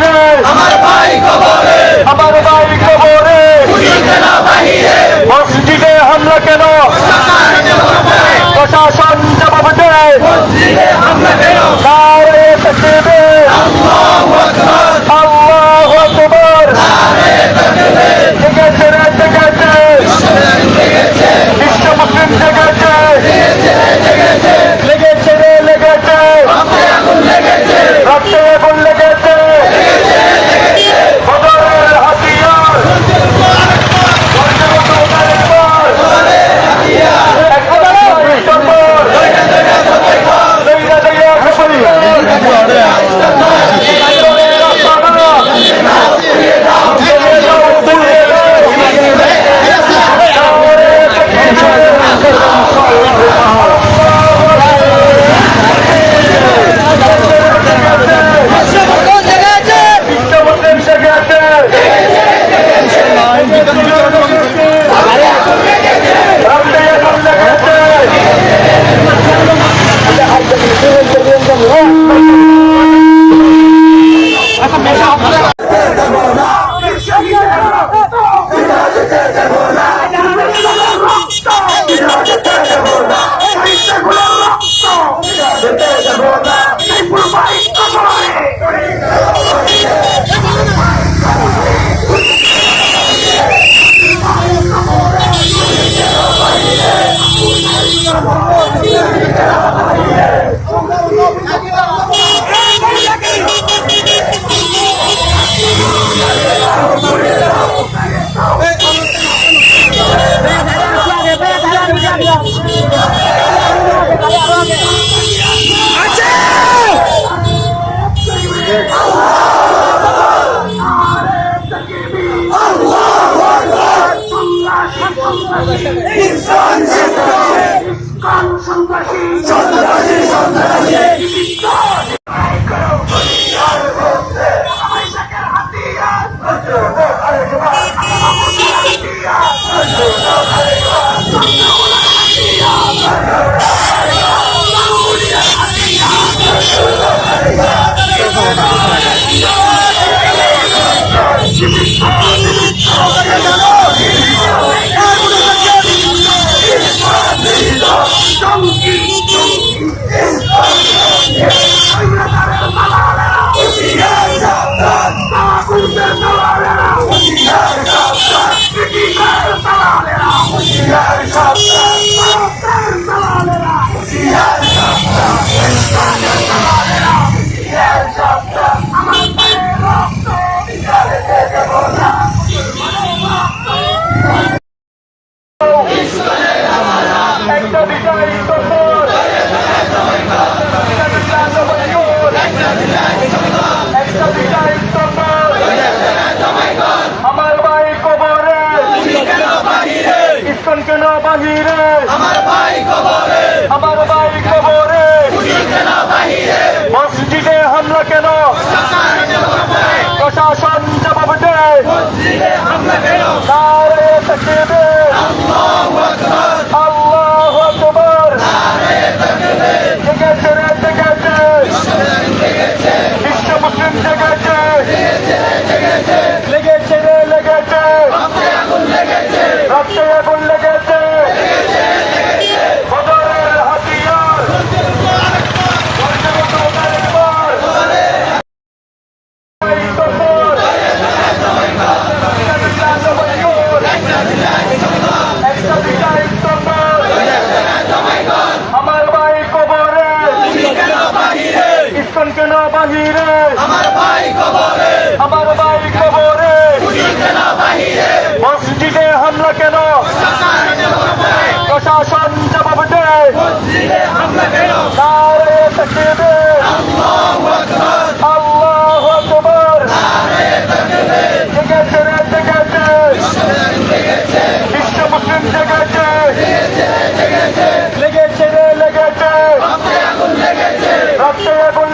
বাহিরে আমার ভাই কবরে। আমার ভাই কবরে। মসজিদে হামলা কেন? প্রশাসন জবাব দেয়। মসজিদে হামলা কেন? নারে তকবীর Yeah. একটা বাহিরে আমার ভাই কবরে আমার ভাই কবরে কেন বাহিরে মসজিদে হামলা কেন প্রশাসন জবাব দেয় মসজিদে হামলা কেন নারে তকবীর আল্লাহু আকবার আল্লাহু আকবার জেগেছে রে জেগেছে বিশ্ব মুসলিম জেগেছে লেগেছে রে লেগেছে রক্তে আগুন লেগেছে রক্তে আগুন লেগেছে বদরের হাতিয়ার ইস্তম্বর একটা বিজয় ইস্তম্বর আমার ভাই কবরে কেন বাহিরে ইস্কন কেন বাহিরে। আমার ভাই কবরে। আমার ভাই কবরে। কেন বাহিরে। মসজিদে হামলা কেন? প্রশাসন জবাব দেয় মসজিদে হামলা কেন? নারে তকবীর আল্লাহু আকবার। আল্লাহু আকবার। জেগেছে রে জেগেছে। বিশ্ব মুসলিম জেগেছে। লেগেছে রে লেগেছে। রক্তে আগুন লেগেছে। রক্তে আগুন